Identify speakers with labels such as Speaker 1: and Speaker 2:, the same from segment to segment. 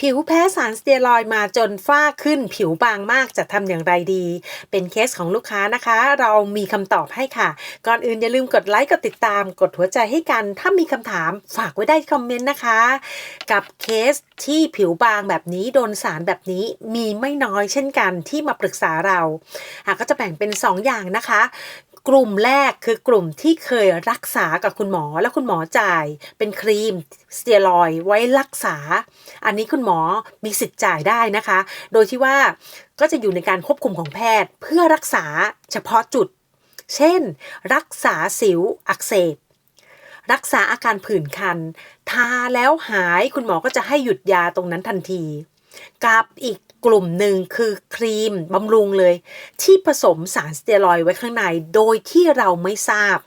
Speaker 1: ผิวแพ้สารสเตียรอยมาจนฝ้าขึ้นผิวบางมากจะทำอย่างไรดี เป็นเคสของลูกค้านะคะ เรามีคำตอบให้ค่ะ ก่อนอื่นอย่าลืมกดไลค์กดติดตาม กดหัวใจให้กัน ถ้ามีคำถามฝากไว้ได้คอมเมนต์นะคะ กับเคสที่ผิวบางแบบนี้โดนสารแบบนี้มีไม่น้อยเช่นกันที่มาปรึกษาเราอะก็จะแบ่งเป็น 2 อย่างนะคะ กลุ่มแรกคือกลุ่มที่เคยรักษากับคุณหมอแล้วคุณหมอจ่าย เป็นครีมสเตียรอยไว้รักษา อันนี้คุณหมอมีสิทธิ์จ่ายได้นะคะ โดยที่ว่าก็จะอยู่ในการควบคุมของแพทย์ เพื่อรักษาเฉพาะจุด เช่น รักษาสิวอักเสบรักษาอาการผื่นคัน ทาแล้วหายคุณหมอก็จะให้หยุดยาตรงนั้นทันที กับอีกกลุ่มหนึ่งคือครีมบำรุงเลย ที่ผสมสารสเตียรอยด์ไว้ข้างในโดยที่เราไม่ทราบ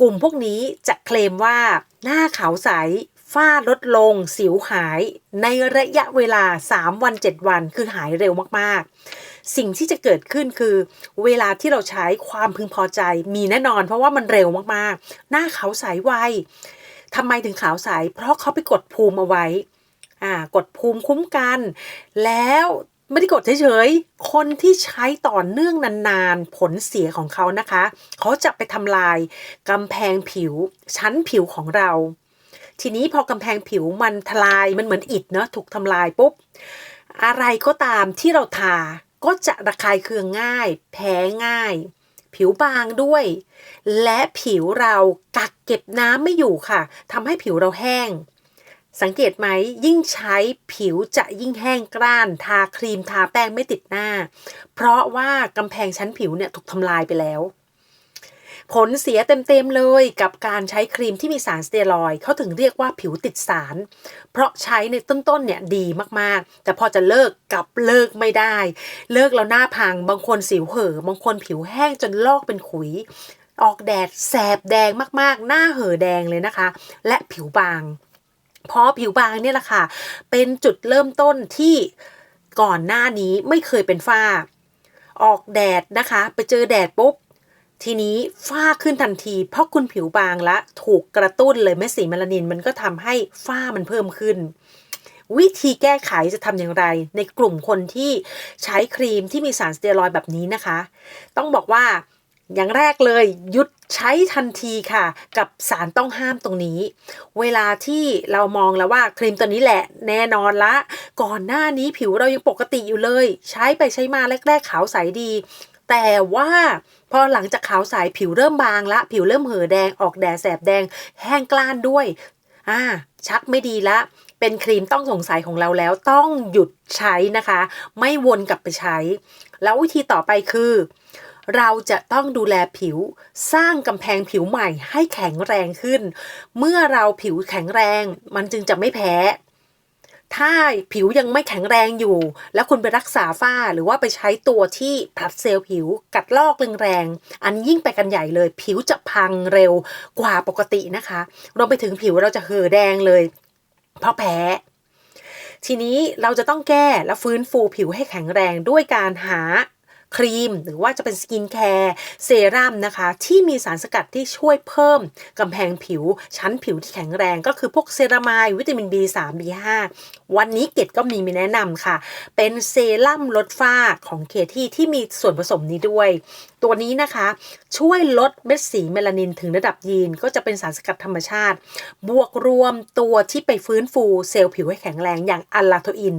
Speaker 1: กลุ่มพวกนี้จะเคลมว่าหน้าขาวใสฝ้าลดลง สิวหายในระยะเวลา 3 วัน 7 วันคือหายเร็วมากๆ สิ่งที่จะเกิดขึ้นคือ เวลาที่เราใช้ความพึงพอใจมีแน่นอน เพราะว่ามันเร็วมากๆ หน้าขาวใสไวทำไมถึงขาวใสเพราะเขาไปกดภูมิเอาไว้ อ่ากดภูมิคุ้มกัน แล้วไม่ได้กดเฉยๆ คนที่ใช้ต่อเนื่องนานๆ ผลเสียของเขานะคะ เขาจะไปทำลายกำแพงผิวชั้นผิวของเรา ทีนี้พอกำแพงผิวมันทลายมันเหมือนอิฐเนาะถูกทำลายปุ๊บ อะไรก็ตามที่เราทาก็จะระคายเคืองง่าย แพ้ง่าย ผิวบางด้วย และผิวเรากักเก็บน้ำไม่อยู่ค่ะทำให้ผิวเราแห้ง สังเกตไหมยิ่งใช้ผิวจะยิ่งแห้งกร้าน ทาครีมทาแป้งไม่ติดหน้า เพราะว่ากำแพงชั้นผิวเนี่ยถูกทำลายไปแล้ว ผลเสียเต็มๆเลยกับการใช้ครีมที่มีสารสเตียรอยด์เขาถึงเรียกว่าผิวติดสาร เพราะใช้ในต้นๆเนี่ยดีมากๆ แต่พอจะเลิกกลับเลิกไม่ได้ เลิกแล้วหน้าพัง บางคนสิวเห่อบางคนผิวแห้งจนลอกเป็นขุย ออกแดดแสบแดงมากๆ หน้าเห่อแดงเลยนะคะ และผิวบาง เพราะผิวบางเนี่ยแหละค่ะ เป็นจุดเริ่มต้นที่ก่อนหน้านี้ไม่เคยเป็นฝ้า ออกแดดนะคะ ไปเจอแดดปุ๊บ ทีนี้ฝ้าขึ้นทันที เพราะคุณผิวบางและถูกกระตุ้นเลยเม็ดสีเมลานิน มันก็ทำให้ฝ้ามันเพิ่มขึ้น วิธีแก้ไขจะทำอย่างไร ในกลุ่มคนที่ใช้ครีมที่มีสารสเตียรอยด์แบบนี้นะคะ ต้องบอกว่า อย่างแรกเลยหยุดใช้ทันทีค่ะ กับสารต้องห้ามตรงนี้ เวลาที่เรามองแล้วว่าครีมตัวนี้แหละแน่นอนละ ก่อนหน้านี้ผิวเรายังปกติอยู่เลย ใช้ไปใช้มาแรก ๆ ขาวใสดี แต่ว่าพอหลังจากขาวใสผิวเริ่มบางละ ผิวเริ่มเห่อแดงออกแดดแสบแดง แห้งกล้านด้วยอ่าชักไม่ดีละเป็นครีมต้องสงสัยของเราแล้วต้องหยุดใช้นะคะ ไม่วนกลับไปใช้ แล้ววิธีต่อไปคือ เราจะต้องดูแลผิว สร้างกำแพงผิวใหม่ให้แข็งแรงขึ้น เมื่อเราผิวแข็งแรง มันจึงจะไม่แพ้ ถ้าผิวยังไม่แข็งแรงอยู่ แล้วคุณไปรักษาฝ้าหรือว่าไปใช้ตัวที่ผลัดเซลล์ผิวกัดลอกแรงๆอันนี้ยิ่งไปกันใหญ่เลย ผิวจะพังเร็วกว่าปกตินะคะรวมไปถึงผิวเราจะเห่อแดงเลย เพราะแพ้ทีนี้เราจะต้องแก้และฟื้นฟูผิวให้แข็งแรงด้วยการหา ครีม หรือว่าจะเป็นสกินแคร์เซรั่มนะคะ ที่มีสารสกัดที่ช่วยเพิ่มกำแพงผิว ชั้นผิวที่แข็งแรงก็คือพวกเซรามายวิตามิน B3 B5 วันนี้เกดก็มีมีแนะนำค่ะ เป็นเซรั่มลดฝ้าของเคที่ที่มีส่วนผสมนี้ด้วย ตัวนี้นะคะช่วยลดเม็ดสีเมลานินถึงระดับยีน ก็จะเป็นสารสกัดธรรมชาติ บวกรวมตัวที่ไปฟื้นฟูเซลล์ผิวให้แข็งแรงอย่างอัลลาโทอิน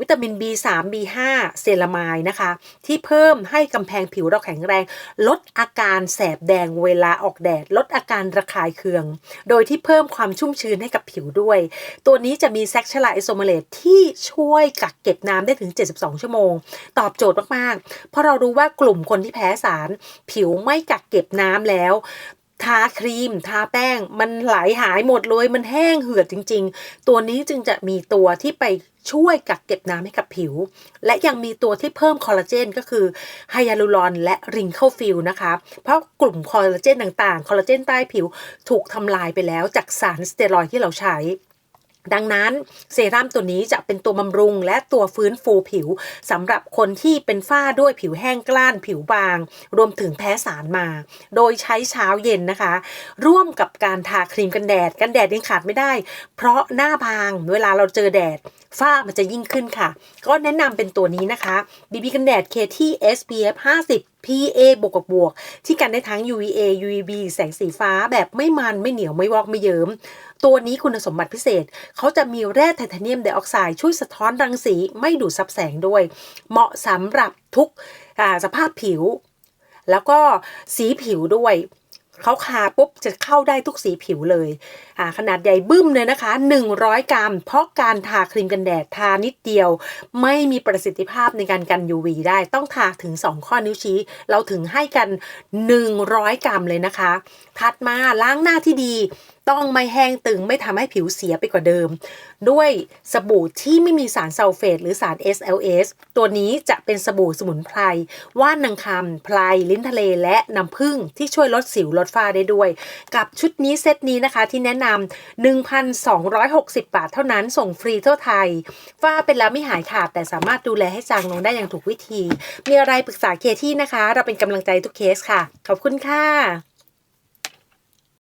Speaker 1: วิตามิน B3 B5 เซรามายนะคะ ที่เพิ่มให้กำแพงผิวเราแข็งแรง ลดอาการแสบแดงเวลาออกแดด ลดอาการระคายเคือง โดยที่เพิ่มความชุ่มชื้นให้กับผิวด้วย ตัวนี้จะมีแซคชลาไอโซเมเลตที่ช่วยกักเก็บน้ำได้ถึง 72 ชั่วโมง ตอบโจทย์มาก ๆ เพราะเรารู้ว่ากลุ่มคนที่แพ้สาร ผิวไม่กักเก็บน้ำแล้วทาครีม ทาแป้ง มันไหลหายหมดเลย มันแห้งเหือดจริง ๆ ตัวนี้จึงจะมีตัวที่ไป ช่วยกักเก็บน้ำให้กับผิว และยังมีตัวที่เพิ่มคอลลาเจนก็คือไฮยาลูรอนและริงเคิลฟิลนะคะ เพราะกลุ่มคอลลาเจนต่างๆ คอลลาเจนใต้ผิวถูกทำลายไปแล้วจากสารสเตียรอยที่เราใช้ดังนั้นเซรั่มตัวนี้จะเป็นตัวบำรุงและตัวฟื้นฟูผิวสำหรับคนที่เป็นฝ้าด้วยผิวแห้งกล้านผิวบาง รวมถึงแพ้สารมา โดยใช้เช้าเย็นนะคะ ร่วมกับการทาครีมกันแดด กันแดดยังขาดไม่ได้ เพราะหน้าบางเวลาเราเจอแดด ฝ้ามันจะยิ่งขึ้นค่ะ ก็แนะนำเป็นตัวนี้นะคะ BB กันแดด KT SPF 50 PA บวกกับบวก ที่กันได้ทั้ง UVA UVB แสงสีฟ้าแบบไม่มันไม่เหนียวไม่วอกไม่เยิ้มตัวนี้คุณสมบัติพิเศษ เขาจะมีแร่ไทเทเนียมไดออกไซด์ช่วยสะท้อนรังสีไม่ดูดซับแสงด้วย เหมาะสำหรับทุกสภาพผิว แล้วก็สีผิวด้วย เขาคาปุ๊บจะเข้าได้ทุกสีผิวเลยอ่าขนาดใหญ่บึ้มเลยนะคะ 100 กรัม เพราะการทาครีมกันแดดทานิดเดียว ไม่มีประสิทธิภาพในการกัน UV ได้ต้องทาถึง 2 ข้อนิ้วชี้ เราถึงให้กัน 100 กรัมเลยนะคะ ถัดมาล้างหน้าที่ดีต้องไม่แห้งตึงไม่ทำให้ผิวเสียไปกว่าเดิม ด้วยสบู่ที่ไม่มีสารซัลเฟตหรือสาร SLS ตัวนี้จะเป็นสบู่สมุนไพรว่านนางคำไพรลิ้นทะเลและน้ำผึ้งที่ช่วยลดสิวลดฝ้าได้ด้วย กับชุดนี้เซตนี้นะคะที่แนะนำ1,260 บาทเท่านั้นส่งฟรีทั่วไทย ฝ้าเป็นแล้วไม่หายขาด แต่สามารถดูแลให้จางลงได้อย่างถูกวิธี มีอะไรปรึกษาเคที่นะคะ เราเป็นกำลังใจทุกเคสค่ะ ขอบคุณค่ะ